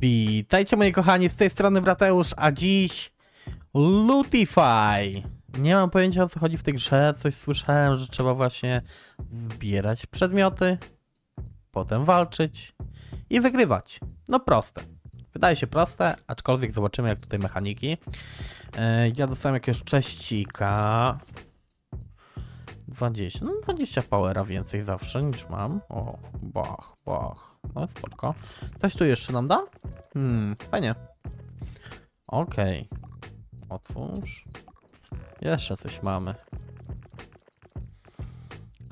Witajcie moi kochani, z tej strony Brateusz, a dziś Lutify. Nie mam pojęcia o co chodzi w tej grze, coś słyszałem, że trzeba właśnie zbierać przedmioty, potem walczyć i wygrywać. No proste. Wydaje się proste, aczkolwiek zobaczymy jak tutaj mechaniki. E, Ja dostałem jakiegoś cześcika. 20, no 20 powera więcej zawsze niż mam. O, bach, bach. No spoko. Coś tu jeszcze nam da? Hmm, fajnie. Okej. Otwórz. Jeszcze coś mamy.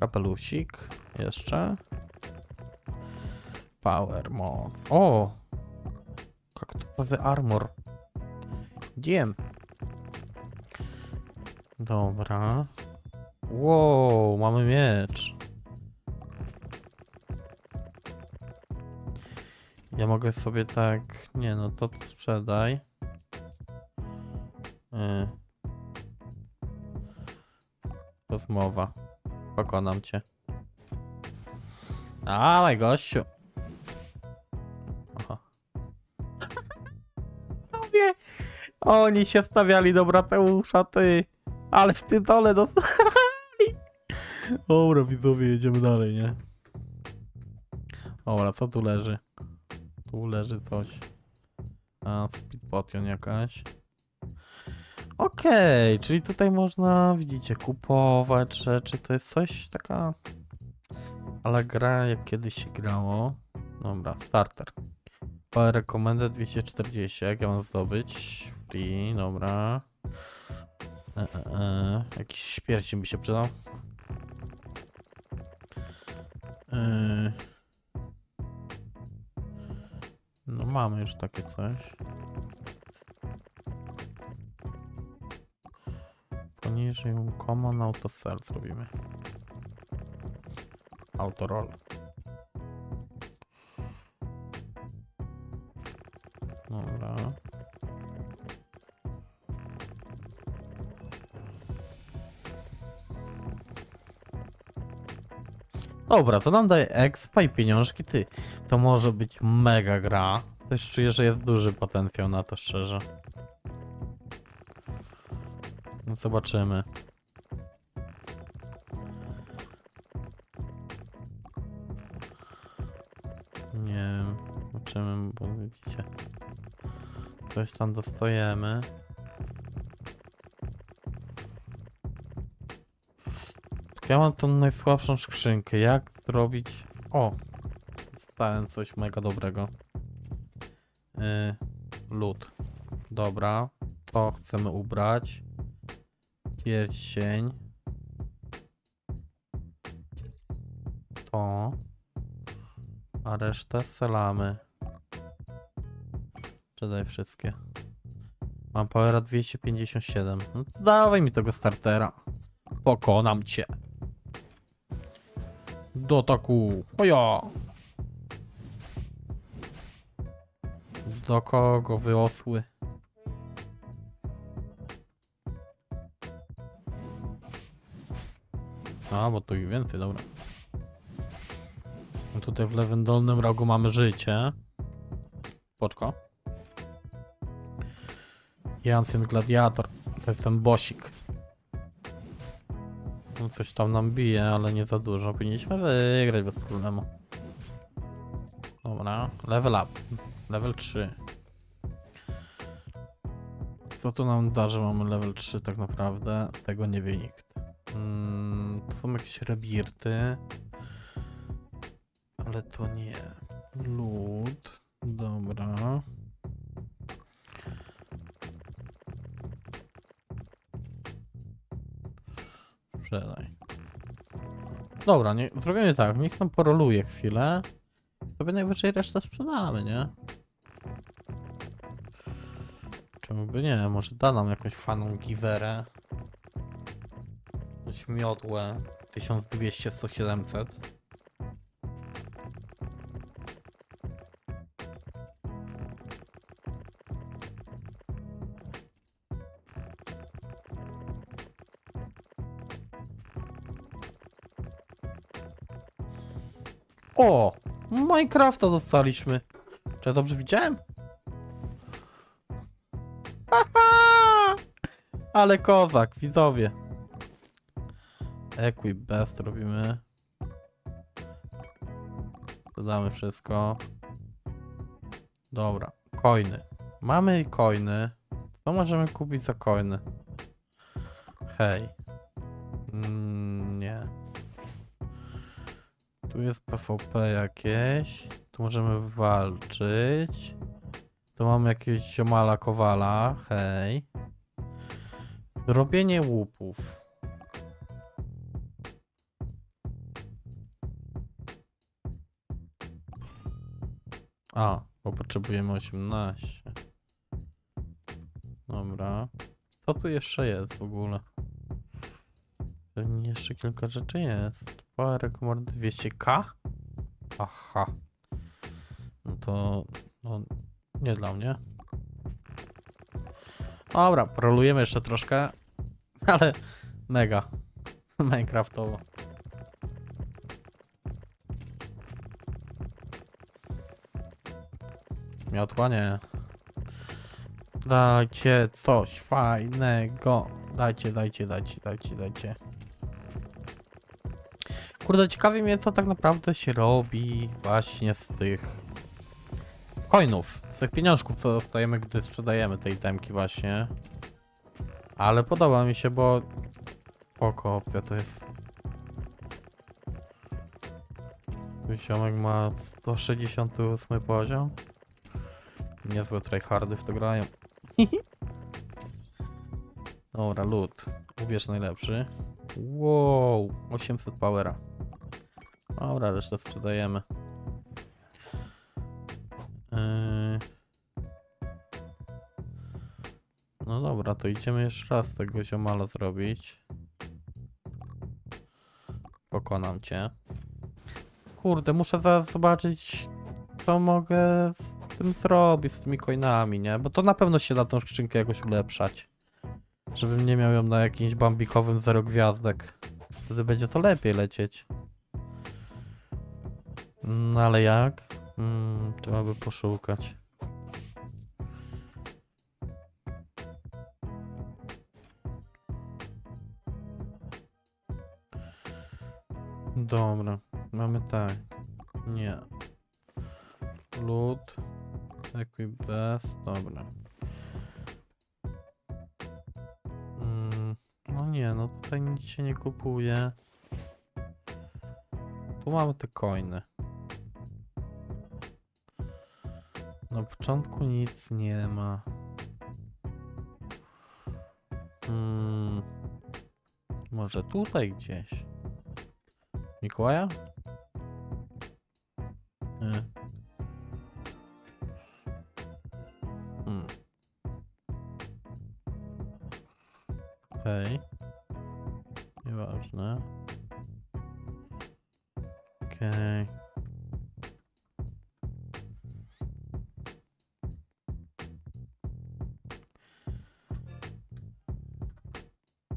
Kapelusik. Jeszcze. Power mod. O! Kaktusowy armor. Diem. Dobra. Wow, mamy miecz. Ja mogę sobie tak. Nie no, to sprzedaj. Yy. Rozmowa. Pokonam cię. Dawaj, gościu. Aha. Tobie. Oni się stawiali do Brateusza, ty. Ale w tytole dostali. Dobra, widzowie, jedziemy dalej, nie? Dobra, co tu leży? Tu leży coś. A, speed potion jakaś. Okej, czyli tutaj można, widzicie, kupować rzeczy. To jest coś taka... Ale gra jak kiedyś się grało. Dobra, starter. Power recommended 240, jak ja mam zdobyć? Free, dobra. E, e, e. Jakiś pierścień by się przydał. Yy. No mamy już takie coś. Poniżej common auto cell zrobimy. Dobra. Dobra, to nam daje expa i pieniążki. Ty, to może być mega gra. Też czuję, że jest duży potencjał na to, szczerze. No zobaczymy. Nie wiem, zobaczymy, bo widzicie. Coś tam dostajemy. Ja mam tą najsłabszą skrzynkę. Jak zrobić... O! Dostałem coś mega dobrego. Yy, lód. Dobra. To chcemy ubrać. Pierścień. To. A resztę selamy. Sprzedaj wszystkie. Mam powera 257. No to dawaj mi tego startera. Pokonam cię. Do taku. Oja. Do kogo wyosły? A, bo tu ich więcej, dobra. No tutaj w lewym dolnym rogu mamy życie. Poczko. Jancyn Gladiator. To jest ten bosik. No coś tam nam bije, ale nie za dużo. Powinniśmy wygrać bez problemu. Dobra, level up. Level 3. Co to nam da, że mamy level 3 tak naprawdę? Tego nie wie nikt. Mm, to są jakieś rebirty. Ale to nie. Lód. Dobra. Sprzedaj. Dobra, nie, zrobimy tak. Niech nam poroluje chwilę. Sobie najwyżej resztę sprzedamy, nie? Czemu by nie? Może da nam jakąś faną giwerę. Coś miodłe. 1200, O! Minecrafta dostaliśmy. Czy ja dobrze widziałem? Ale kozak, widzowie. Equip best robimy. Dodamy wszystko. Dobra, coiny. Mamy coiny. Co możemy kupić za coiny? Hej. Mm. Tu jest PvP jakieś. Tu możemy walczyć. Tu mamy jakiegoś ziomala kowala. Hej. Robienie łupów. A, bo potrzebujemy 18. Dobra. Co tu jeszcze jest w ogóle? Pewnie jeszcze kilka rzeczy jest. Power Command 200k? Aha. No to... No, nie dla mnie. Dobra, prolujemy jeszcze troszkę. Ale mega. Minecraftowo. Miotła nie. Dajcie coś fajnego. Dajcie, dajcie, dajcie, dajcie, dajcie. Kurde, ciekawi mnie, co tak naprawdę się robi właśnie z tych coinów, z tych pieniążków, co dostajemy, gdy sprzedajemy te itemki właśnie. Ale podoba mi się, bo... Oko opcja to jest. Ziomek ma 168 poziom. Niezłe tryhardy w to grają. Dobra, loot. Ubierz najlepszy. Wow, 800 powera. Dobra, resztę sprzedajemy. Yy. No dobra, to idziemy jeszcze raz tego ziomala zrobić. Pokonam cię. Kurde, muszę zobaczyć, co mogę z tym zrobić, z tymi coinami, nie? Bo to na pewno się da tą skrzynkę jakoś ulepszać. Żebym nie miał ją na jakimś bambikowym zero gwiazdek. Wtedy będzie to lepiej lecieć. No ale jak? Mm, trzeba by poszukać. Dobra, mamy tak. Nie. Loot. Equip best. Dobra. Mm, no nie, no tutaj nic się nie kupuje. Tu mamy te coiny. Na początku nic nie ma. Hmm. Może tutaj gdzieś. Mikołaja? Nie. Hmm. Okej. Nieważne. Okej.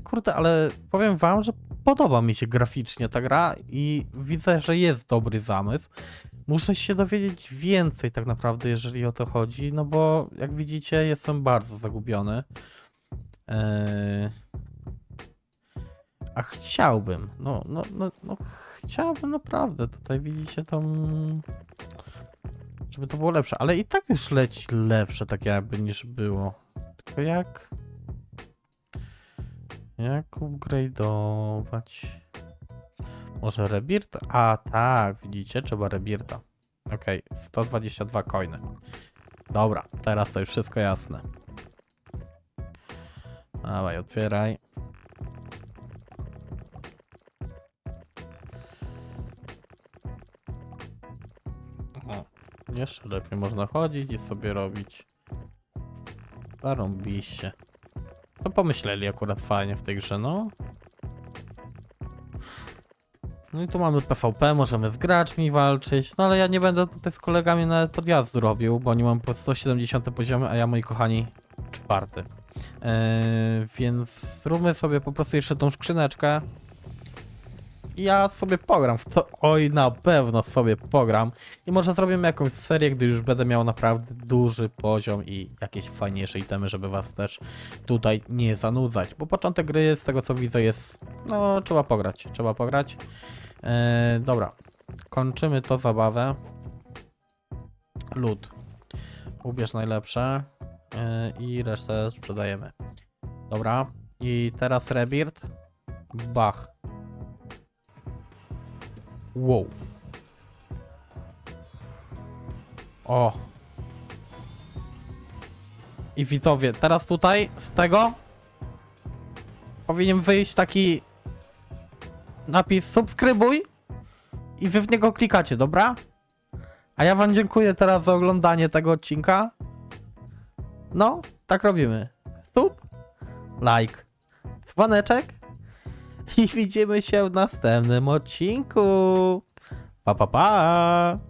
Kurde, ale powiem wam, że podoba mi się graficznie ta gra i widzę, że jest dobry zamysł. Muszę się dowiedzieć więcej tak naprawdę, jeżeli o to chodzi, no bo jak widzicie, jestem bardzo zagubiony. Eee... A chciałbym, no, no, no, no, chciałbym naprawdę, tutaj widzicie tam, żeby to było lepsze, ale i tak już leci lepsze, tak jakby niż było. Tylko jak... Jak upgrade'ować? Może rebirta? A tak, widzicie, trzeba rebirta. Okej, 122 coiny. Dobra, teraz to już wszystko jasne. Dawaj, otwieraj. O, jeszcze lepiej można chodzić i sobie robić. Zarąbiście. To pomyśleli akurat fajnie w tej grze, no. No i tu mamy PvP, możemy z graczmi walczyć, no ale ja nie będę tutaj z kolegami nawet podjazdu robił, bo oni mam po 170 poziomy, a ja moi kochani czwarty. Eee, więc zróbmy sobie po prostu jeszcze tą skrzyneczkę ja sobie pogram w to. Oj, na pewno sobie pogram. I może zrobimy jakąś serię, gdy już będę miał naprawdę duży poziom i jakieś fajniejsze itemy, żeby was też tutaj nie zanudzać. Bo początek gry, z tego co widzę, jest. No, trzeba pograć. Trzeba pograć. Eee, dobra. Kończymy to zabawę. Lód. Ubierz najlepsze. Eee, I resztę sprzedajemy. Dobra. I teraz Rebirth. Bach. Wow. O. I widzowie, teraz tutaj z tego powinien wyjść taki napis subskrybuj i wy w niego klikacie, dobra? A ja wam dziękuję teraz za oglądanie tego odcinka. No, tak robimy. Sub, like, dzwoneczek i widzimy się w następnym odcinku. Pa, pa, pa!